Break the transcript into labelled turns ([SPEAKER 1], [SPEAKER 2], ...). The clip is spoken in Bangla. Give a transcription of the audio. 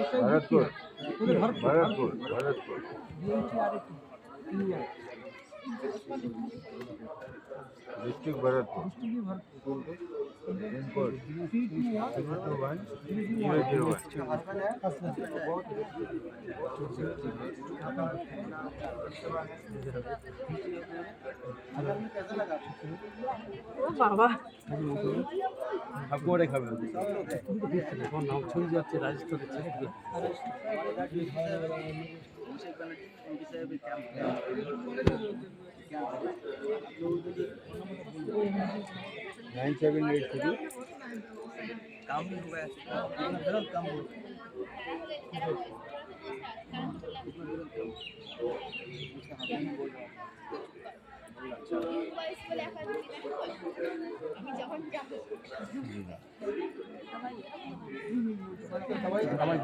[SPEAKER 1] Bharatpur. Bharatpur Bharatpur. District Bharatpur. Pin code zero two one zero zero one.
[SPEAKER 2] বাবা।
[SPEAKER 3] করে খাবে এখন নাম ছুঁয়ে যাচ্ছে রাজস্থানের
[SPEAKER 1] ছেলেগুলো নাইন
[SPEAKER 3] সেভেন এইট থেকে কাম কাম কাম
[SPEAKER 4] আমি যখন যাব
[SPEAKER 3] সবাই